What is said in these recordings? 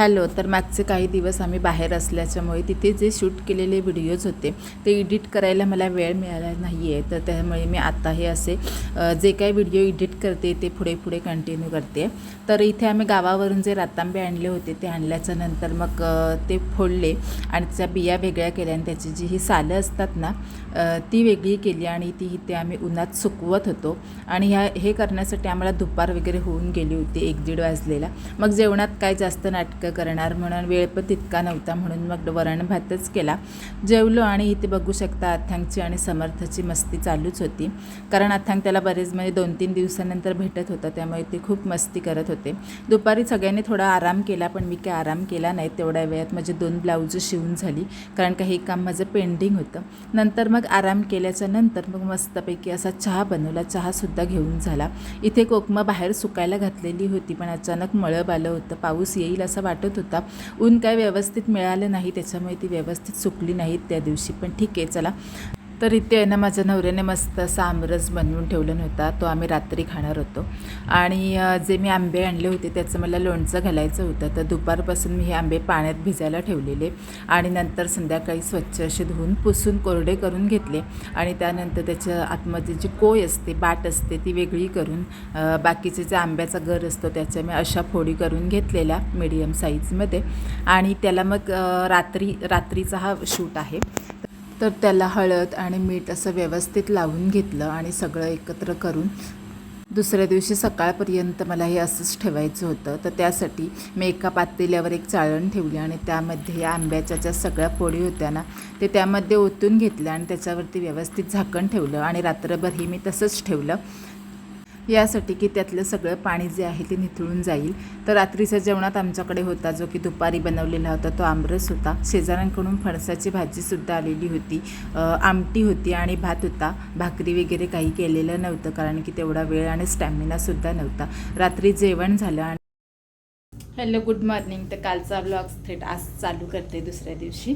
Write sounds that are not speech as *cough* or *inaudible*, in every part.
Hello तर मागचे काही दिवस आम्ही बाहेर असल्याच्यामुळे तिथे जे शूट केलेले व्हिडिओज होते ते एडिट करायला मला वेळ मिळाला नाही आहे तर त्यामुळे मी आता हे असे जे काही व्हिडिओ एडिट करते ते पुढे पुढे कंटिन्यू करते. तर इथे आम्ही गावावरून जे रातांबे आणले होते ते आणल्याच्या नंतर मग ते फोडले आणि त्या बिया वेगळ्या केल्या आणि त्याची जी ही सालं असतात ना ती वेगळी केली आणि ती इथे आम्ही उन्हात सुकवत होतो. आणि ह्या हे करण्यासाठी आम्हाला दुपार वगैरे होऊन गेली होती एक दीड वाजलेला. मग जेवणात काय जास्त नाटकं करणार म्हणून वेळ पण तितका नव्हता म्हणून मग वरण भातच केला. जेवलो आणि इथे बघू शकता अथांगची आणि समर्थाची मस्ती चालूच होती. कारण अथांग त्याला बरेच म्हणजे दोन तीन दिवसानंतर भेटत होता त्यामुळे ते खूप मस्ती करत होते. दुपारी सगळ्यांनी थोडा आराम केला पण मी काय आराम केला नाही तेवढ्या वेळात माझे दोन ब्लाऊज शिवून झाली कारण काही हे काम माझं पेंडिंग होतं. नंतर मग आराम केल्याच्यानंतर मग मस्तपैकी असा चहा बनवला चहासुद्धा घेऊन झाला. इथे कोकमा बाहेर सुकायला घातलेली होती पण अचानक मळब आलं होतं पाऊस येईल असं वाटत होता. ऊन काय व्यवस्थित मिळालं नाही त्याच्यामुळे ती व्यवस्थित सुकली नाहीत त्या दिवशी. पण ठीक आहे चला. तर इथे आहे ना माझ्या नवऱ्याने मस्त असा आमरस बनवून ठेवला नव्हता. तो आम्ही रात्री खाणार होतो. आणि जे मी आंबे आणले होते त्याचं मला लोणचं घालायचं होतं. तर दुपारपासून मी हे आंबे पाण्यात भिजायला ठेवलेले. आणि नंतर संध्याकाळी स्वच्छ असे धुवून पुसून कोरडे करून घेतले. आणि त्यानंतर त्याच्या आतमध्ये जी कोय असते बाट असते ती वेगळी करून बाकीचे जे आंब्याचा गर असतो त्याच्या मी अशा फोडी करून घेतलेल्या मीडियम साईजमध्ये आणि त्याला मग रात्री रात्रीचा हा शूट आहे. तर त्याला हळद आणि मीठ असं व्यवस्थित लावून घेतलं आणि सगळं एकत्र करून दुसऱ्या दिवशी सकाळपर्यंत मला हे असंच ठेवायचं होतं. तर त्यासाठी मी एका पातेल्यावर एक चाळण ठेवली आणि त्यामध्ये या आंब्याच्या ज्या सगळ्या पोळी होत्या ना ते त्यामध्ये ओतून घेतलं आणि त्याच्यावरती व्यवस्थित झाकण ठेवलं आणि रात्रभर हे मी तसंच ठेवलं. यासाठी की त्यातलं सगळं पाणी जे आहे ते निथळून जाईल. तर रात्रीच्या जेवणात आमच्याकडे होता जो की दुपारी बनवलेला होता तो आमरस होता. शेजाऱ्यांकडून फणसाची भाजीसुद्धा आलेली होती. आमटी होती आणि भात होता. भाकरी वगैरे काही केलेलं नव्हतं कारण की तेवढा वेळ आणि स्टॅमिनासुद्धा नव्हता. रात्री जेवण झालं आणि हॅलो गुड मॉर्निंग. तर कालचा ब्लॉग थेट आज चालू करते दुसऱ्या दिवशी.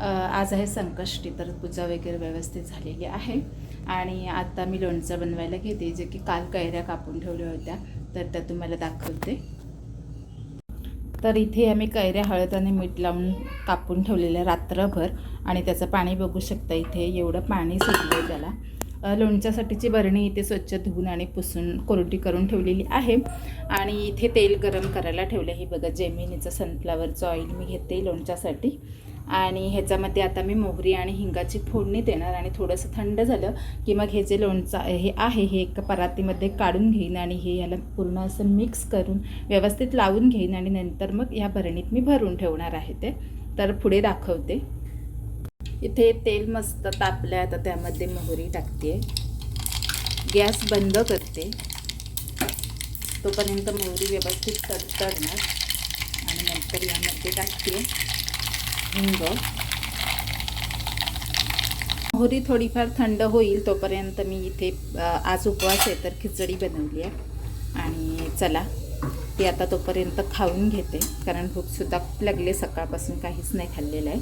आज आहे संकष्टी तर पूजा वगैरे व्यवस्थित झालेली आहे. आणि आता मी लोणचं बनवायला घेते जे की काल कैऱ्या कापून ठेवल्या होत्या. तर त्या तुम्हाला दाखवते. तर इथे आम्ही कैऱ्या हळद आणि मीठ लावून कापून ठेवलेल्या रात्रभर. आणि त्याचं पाणी बघू शकता इथे एवढं पाणी सुटलं आहे त्याला लोणच्यासाठीची बरणी इथे स्वच्छ धुवून आणि पुसून कोरडी करून ठेवलेली आहे. आणि इथे तेल गरम करायला ठेवलं हे बघा जेमिनीचं सनफ्लावरचं ऑइल मी घेते लोणच्यासाठी. आणि ह्याच्यामध्ये आता मी मोहरी आणि हिंगाची फोडणी देणार आणि थोडंसं थंड झालं की मग हे जे लोणचं हे आहे हे एका परातीमध्ये काढून घेईन आणि हे याला पूर्ण असं मिक्स करून व्यवस्थित लावून घेईन आणि नंतर मग या भरणीत मी भरून ठेवणार आहे ते. तर पुढे दाखवते. इथे तेल मस्त तापलं आहे आता त्यामध्ये मोहरी टाकते गॅस बंद करते. तोपर्यंत मोहरी व्यवस्थित तडतडणार. आणि नंतर यामध्ये टाकते. हिंग मोहरी थोडीफार थंड होईल तोपर्यंत मी इथे आज उपवास आहे तर खिचडी बनवली आहे. आणि चला ती आता तोपर्यंत खाऊन घेते. कारण भूकसुद्धा खूप लागली सकाळपासून काहीच नाही खाल्लेलं आहे.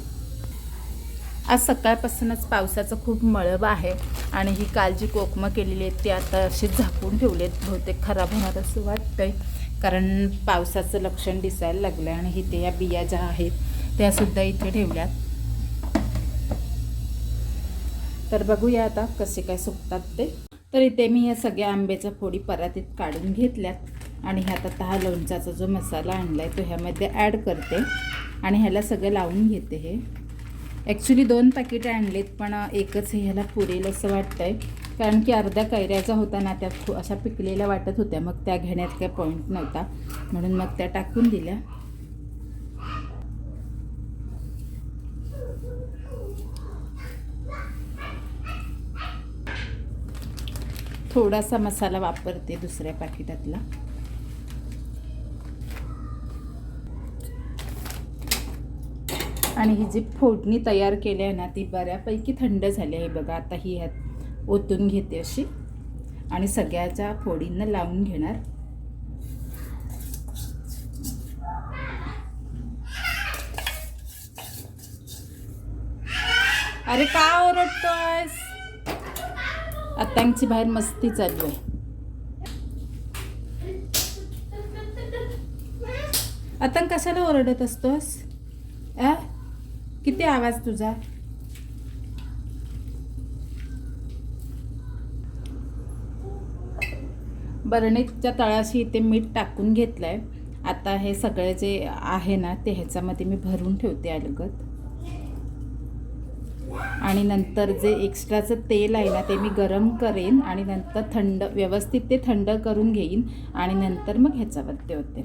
आज सकाळपासूनच पावसाचं खूप मळब आहे. आणि ही काल जी कोकमं केलेली आहेत ती आता अशी झाकून ठेवली आहेत. बहुतेक खराब होणार असं वाटतंय. कारण पावसाचं लक्षण दिसायला लागलं आहे आणि इथे या बिया ज्या आहेत त्यासुद्धा इथे ठेवल्यात. तर बघूया आता कसे काय सुकतात ते. तर इथे मी ह्या सगळ्या आंब्याच्या फोडी परातीत काढून घेतल्यात. आणि ह्यात आता हा लोणचाचा जो मसाला आणला आहे तो ह्यामध्ये ॲड करते. आणि ह्याला सगळं लावून घेते हे. ॲक्च्युली दोन पॅकेट आणलेत पण एकच हे ह्याला पुरेल असं वाटतं आहे कारण की अर्ध्या कैऱ्याचा होता ना त्या अशा पिकलेल्या वाटत होत्या. मग त्या घेण्यात काही पॉईंट नव्हता. म्हणून मग त्या टाकून दिल्या. थोडासा मसाला वापरते दुसऱ्या पाकिटातला. आणि ही जी फोडणी तयार केली आहे ना ती बऱ्यापैकी थंड झाली आहे बघा. आता ही ह्यात ओतून घेते अशी. आणि सगळ्याच्या फोडींना लावून घेणार. अरे का ओरडतोयस? आत्यांची बाहेर मस्ती चालू आहे. आता कशाला ओरडत असतोस? अ? किती आवाज तुझा? बरणीच्या तळाशी इथे मीठ टाकून घेतलं आहे आता हे सगळे जे आहे ना ते ह्याच्यामध्ये मी भरून ठेवते अलगत आणि नंतर जे एक्स्ट्राचं तेल आहे ना ते मी गरम करेन आणि नंतर थंड व्यवस्थित ते थंड करून घेईन आणि नंतर मग ह्याच्यावरती होते.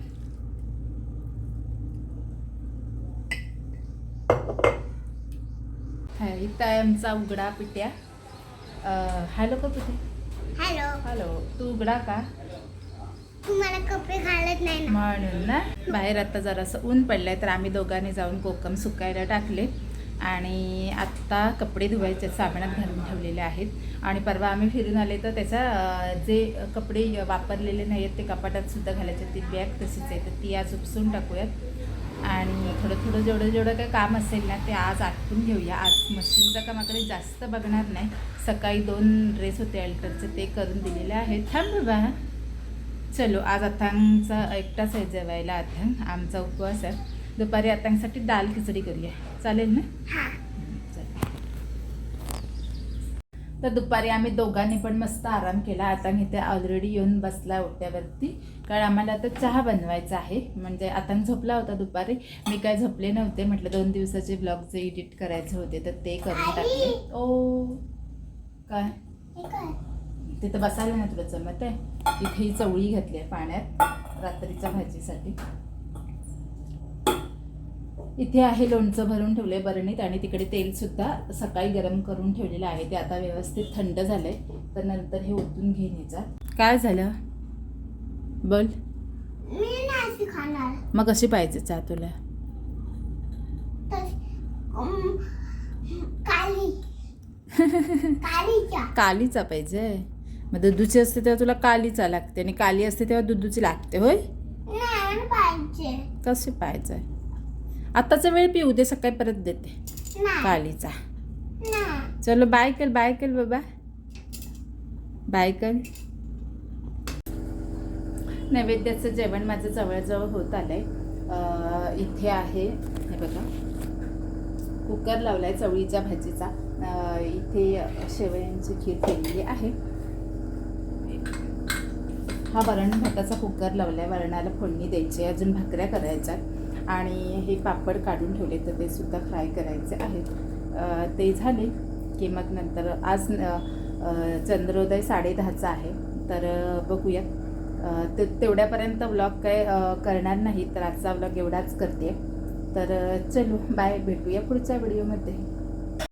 इथं आहे आमचा उघडा पिट्या. हॅलो का पिट्या हॅलो. हॅलो तू उघडा का? तुम्हाला कपडे घालत नाही म्हणून ना बाहेर आता जरासं ऊन पडलंय तर आम्ही दोघांनी जाऊन कोकम सुकायला टाकले. आणि आत्ता कपडे धुवायचे साबणात घालून ठेवलेले आहेत. आणि परवा आम्ही फिरून आले तर त्याचा जे कपडे वापरलेले नाही आहेत ते कपाटात सुद्धा घालायचे ती बॅग तशीच आहे. तर ती आज उपसून टाकूयात. आणि थोडं थोडं जेवढं जेवढं काही काम असेल ना ते आज आटपून घेऊया. आज मशीनचं कामाकडे जास्त बघणार नाही. सकाळी दोन ड्रेस होते अल्टरचे ते करून दिलेले आहेत. थांब बाबा. चलो आज अथांगचा एकटाच आहे जेवायला. अथांग आमचा उपवास आहे. दुपारी अथांगसाठी दाल खिचडी करूया. चालेल ना? हा. चालेल. तर दुपारी आम्ही दोघांनी पण मस्त आराम केला. आता इथे ऑलरेडी येऊन बसला ओट्यावरती. कारण आम्हाला आता चहा बनवायचा आहे. म्हणजे आता झोपला होता दुपारी. मी काय झोपले नव्हते. म्हटलं दोन दिवसाचे ब्लॉग जे एडिट करायचे होते तर ते करून टाकले ओ काय? काय? तिथं बसायला ना तुला जमत आहे. इथे ही चवळी घातली आहे पाण्यात. रात्रीच्या भाजीसाठी. इथे आहे लोणचं भरून ठेवलंय बरणीत आणि तिकडे तेल सुद्धा सकाळी गरम करून ठेवलेलं आहे. ते आता व्यवस्थित थंड झालंय तर नंतर हे ओतून घेऊन यायचा काय झालं? बोल. मग कशी पाहिजे चहा तुला? *laughs* कालीचा. पाहिजे. मग दुधूची असते तेव्हा तुला कालीचा लागते आणि काली असते तेव्हा दुधूची लागते होय? कशी पाहिजे? आताचा वेळ पिऊ दे सकाळी परत देते. नाही. चलो बाय कर बाय कर बाबा. बाय कर. नैवेद्याचं जेवण माझं जवळजवळ होत आलंय. अं, इथे आहे. हे बघा. कुकर लावलाय चवळीच्या भाजीचा. इथे शेवयांची खीर केलेली आहे. हा वरण भाताचा कुकर लावलाय. वरणाला फोडणी द्यायची आहे. अजून भाकऱ्या करायच्या. आणि हे पापड काढून ठेवले तर ते सुद्धा फ्राय करायचे आहेत. ते झाले की मग नंतर आज चंद्रोदय साडेदहाचा आहे. तर बघूयात ते तेवढ्यापर्यंत व्लॉग काय करणार नाही तर आजचा व्लॉग एवढाच करते. तर चलो बाय भेटूया पुढच्या व्हिडिओमध्ये